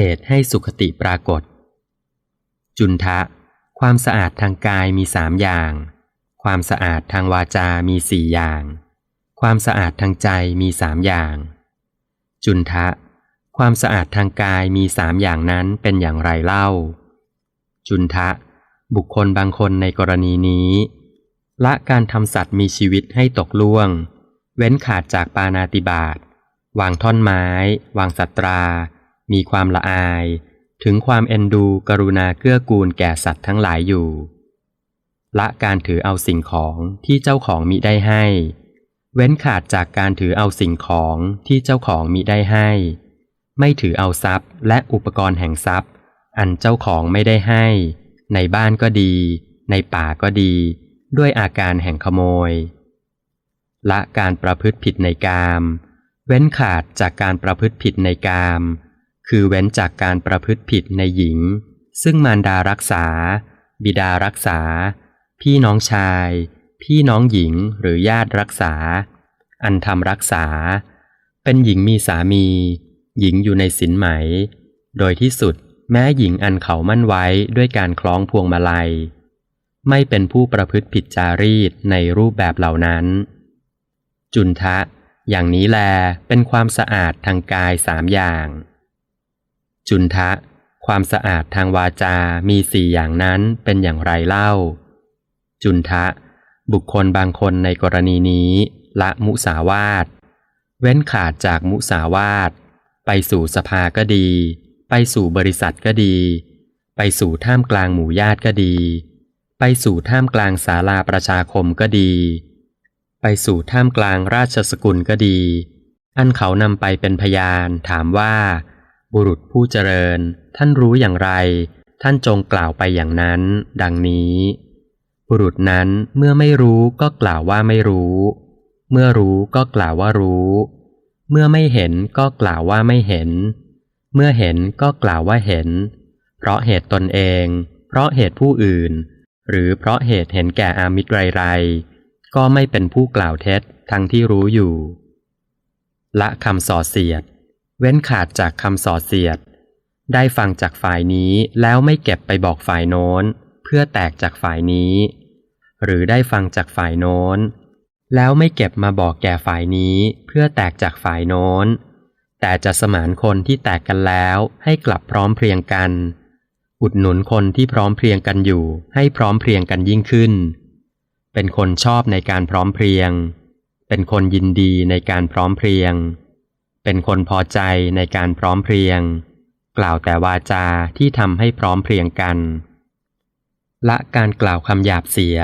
เหตุให้สุขติปรากฏ จุนทะ ความสะอาดทางกายมีสามอย่าง ความสะอาดทางวาจา มีสี่อย่าง ความสะอาดทางใจมีสามอย่าง จุนทะ ความสะอาดทางกายมีสามอย่างนั้นเป็นอย่างไรเล่า จุนทะ บุคคลบางคนในกรณีนี้ ละการทำสัตว์มีชีวิตให้ตกล่วง เว้นขาดจากปานาติบาตวางท่อนไม้ วางสัตรา มีความละอาย ถึงความเอ็นดูกรุณาเกื้อกูลแก่สัตว์ทั้งหลายอยู่ ละการถือเอาสิ่งของที่เจ้าของมิได้ให้ เว้นขาดจากการถือเอาสิ่งของที่เจ้าของมิได้ให้ ไม่ถือเอาทรัพย์และอุปกรณ์แห่งทรัพย์ อันเจ้าของไม่ได้ให้ ในบ้านก็ดี ในป่าก็ดี ด้วยอาการแห่งขโมย ละการประพฤติผิดในกามเว้นขาดจากการประพฤติผิดในกาม คือเว้นจากการประพฤติผิดในหญิง ซึ่งมารดารักษา บิดารักษา พี่น้องชาย พี่น้องหญิงหรือญาติรักษา อันทำรักษา เป็นหญิงมีสามี หญิงอยู่ในสินไหม โดยที่สุดแม้หญิงอันเขามั่นไว้ด้วยการคล้องพวงมาลัย ไม่เป็นผู้ประพฤติผิดจารีตในรูปแบบเหล่านั้น จุนทะ อย่างนี้แลเป็นความสะอาดทางกายสามอย่าง จุนทะ ความสะอาดทางวาจา มีสี่อย่างนั้นเป็นอย่างไรเล่า จุนทะ บุคคลบางคนในกรณีนี้ ละมุสาวาท เว้นขาดจากมุสาวาท ไปสู่สภาก็ดี ไปสู่บริษัทก็ดี ไปสู่ท่ามกลางหมู่ญาติก็ดี ไปสู่ท่ามกลางศาลาประชาคมก็ดี ไปสู่ท่ามกลางราชสกุลก็ดี อันเขานำไปเป็นพยานถามว่า บุรุษผู้เจริญ ท่านรู้อย่างไร ท่านจงกล่าวไปอย่างนั้น ดังนี้ บุรุษนั้นเมื่อไม่รู้ก็กล่าวว่าไม่รู้ เมื่อรู้ก็กล่าวว่ารู้ เมื่อไม่เห็นก็กล่าวว่าไม่เห็น เมื่อเห็นก็กล่าวว่าเห็น เพราะเหตุตนเอง เพราะเหตุผู้อื่น หรือเพราะเหตุเห็นแก่อามิตรไรๆก็ไม่เป็นผู้กล่าวเท็จทั้งที่รู้อยู่ ละคำส่อเสียด เว้นขาดจากคำส่อเสียด ได้ฟังจากฝ่ายนี้แล้วไม่เก็บไปบอกฝ่ายโน้น เพื่อแตกจากฝ่ายนี้ หรือได้ฟังจากฝ่ายโน้น แล้วไม่เก็บมาบอกแก่ฝ่ายนี้ เพื่อแตกจากฝ่ายโน้น แต่จะสมานคนที่แตกกันแล้วให้กลับพร้อมเพรียงกัน อุดหนุนคนที่พร้อมเพรียงกันอยู่ ให้พร้อมเพรียงกันยิ่งขึ้น เป็นคนชอบในการพร้อมเพรียง เป็นคนยินดีในการพร้อมเพรียง เป็นคนพอใจในการพร้อมเพรียง กล่าวแต่วาจาที่ทำให้พร้อมเพรียงกัน ละการกล่าวคำหยาบเสีย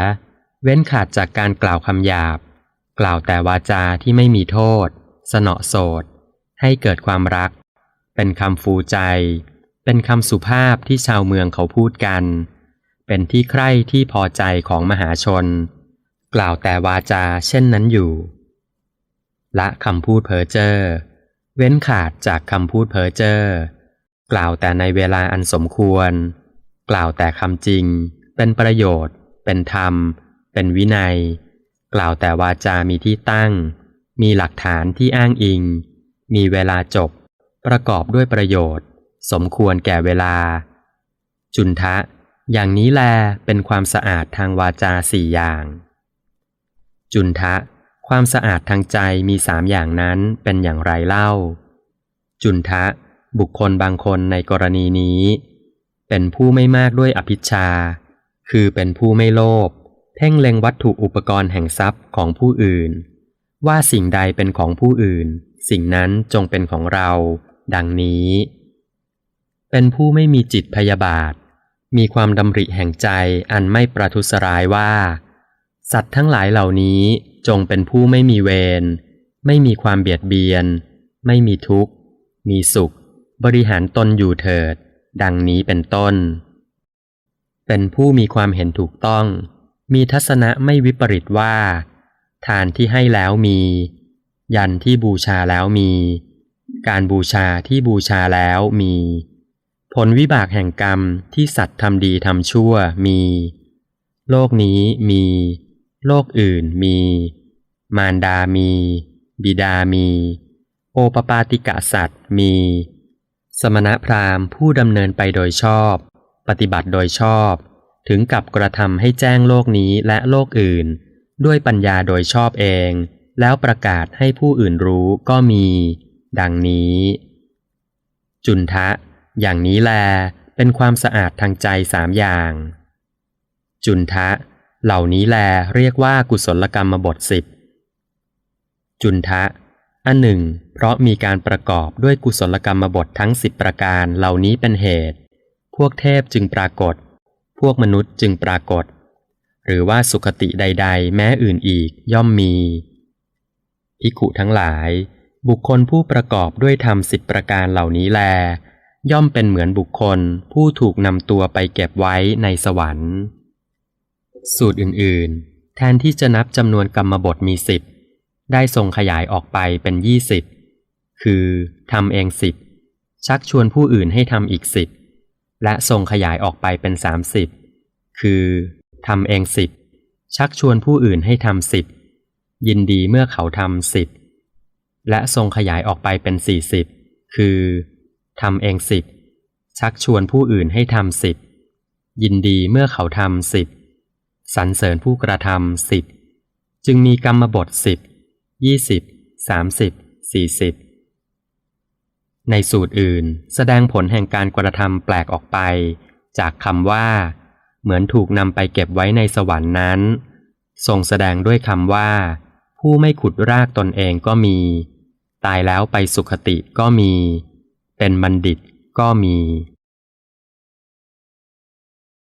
เว้นขาดจากการกล่าวคำหยาบ กล่าวแต่วาจาที่ไม่มีโทษ สนอโสดให้เกิดความรัก เป็นคำฟูใจ เป็นคำสุภาพที่ชาวเมืองเขาพูดกัน เป็นที่ใคร่ที่พอใจของมหาชน กล่าวแต่วาจาเช่นนั้นอยู่ ละคำพูดเพ้อเจ้อ เว้นขาดจากคำพูดเพ้อเจ้อกล่าวแต่ในเวลาอันสมควร กล่าวแต่คำจริง เป็นประโยชน์ เป็นธรรม เป็นวินัย กล่าวแต่วาจามีที่ตั้ง มีหลักฐานที่อ้างอิง มีเวลาจบ ประกอบด้วยประโยชน์ สมควรแก่เวลา จุนทะ อย่างนี้แลเป็นความสะอาดทางวาจาสี่อย่าง จุนทะ ความสะอาดทางใจมีสามอย่างนั้นเป็นอย่างไรเล่า จุนทะ บุคคลบางคนในกรณีนี้ เป็นผู้ไม่มากด้วยอภิชา คือเป็นผู้ไม่โลภเพ่งเล็งวัตถุอุปกรณ์แห่งทรัพย์ของผู้อื่น ว่าสิ่งใดเป็นของผู้อื่น สิ่งนั้นจงเป็นของเรา ดังนี้ เป็นผู้ไม่มีจิตพยาบาท มีความดำริแห่งใจอันไม่ประทุษร้ายว่า สัตว์ทั้งหลายเหล่านี้จงเป็นผู้ไม่มีเวร ไม่มีความเบียดเบียน ไม่มีทุกข์ มีสุข บริหารตนอยู่เถิด ดังนี้เป็นต้น เป็นผู้มีความเห็นถูกต้อง มีทัศนะไม่วิปริตว่า ทานที่ให้แล้วมี ยันที่บูชาแล้วมี การบูชาที่บูชาแล้วมี ผลวิบากแห่งกรรมที่สัตว์ทำดีทำชั่วมี โลกนี้มี โลกอื่นมี มารดามี บิดามี โอปปาติกะสัตว์มี สมณพราหมณ์ผู้ดำเนินไปโดยชอบ ปฏิบัติโดยชอบ ถึงกับกระทำให้แจ้งโลกนี้และโลกอื่น ด้วยปัญญาโดยชอบเอง แล้วประกาศให้ผู้อื่นรู้ก็มี ดังนี้ จุนทะ อย่างนี้แลเป็นความสะอาดทางใจสามอย่าง จุนทะ เหล่านี้แลเรียกว่ากุศลกรรมบทสิบจุนทะ อันหนึ่ง เพราะมีการประกอบด้วยกุศลกรรมบททั้งสิบประการเหล่านี้เป็นเหตุ พวกเทพจึงปรากฏ พวกมนุษย์จึงปรากฏ หรือว่าสุขติใด ๆ แม้อื่นอีกย่อมมีภิกขุทั้งหลาย บุคคลผู้ประกอบด้วยธรรมสิบประการเหล่านี้แล ย่อมเป็นเหมือนบุคคลผู้ถูกนำตัวไปเก็บไว้ในสวรรค์ สูตรอื่นๆ แทนที่จะนับจำนวนกรรมบทมีสิบได้ทรงขยายออกไปเป็นยี่สิบคือทำเองสิบชักชวนผู้อื่นให้ทำอีกสิบและทรงขยายออกไปเป็นสามสิบคือทำเองสิบชักชวนผู้อื่นให้ทำสิบยินดีเมื่อเขาทำสิบและทรงขยายออกไปเป็นสี่สิบคือทำเองสิบชักชวนผู้อื่นให้ทำสิบยินดีเมื่อเขาทำสิบ สรรเสริญผู้กระทำสิบจึงมีกรรมบทสิบยี่สิบสามสิบสี่สิบในสูตรอื่นแสดงผลแห่งการกระทำแปลกออกไป จากคำว่า เหมือนถูกนำไปเก็บไว้ในสวรรค์นั้น ทรงแสดงด้วยคำว่า ผู้ไม่ขุดรากตนเองก็มี ตายแล้วไปสุขติก็มี เป็นบัณฑิตก็มี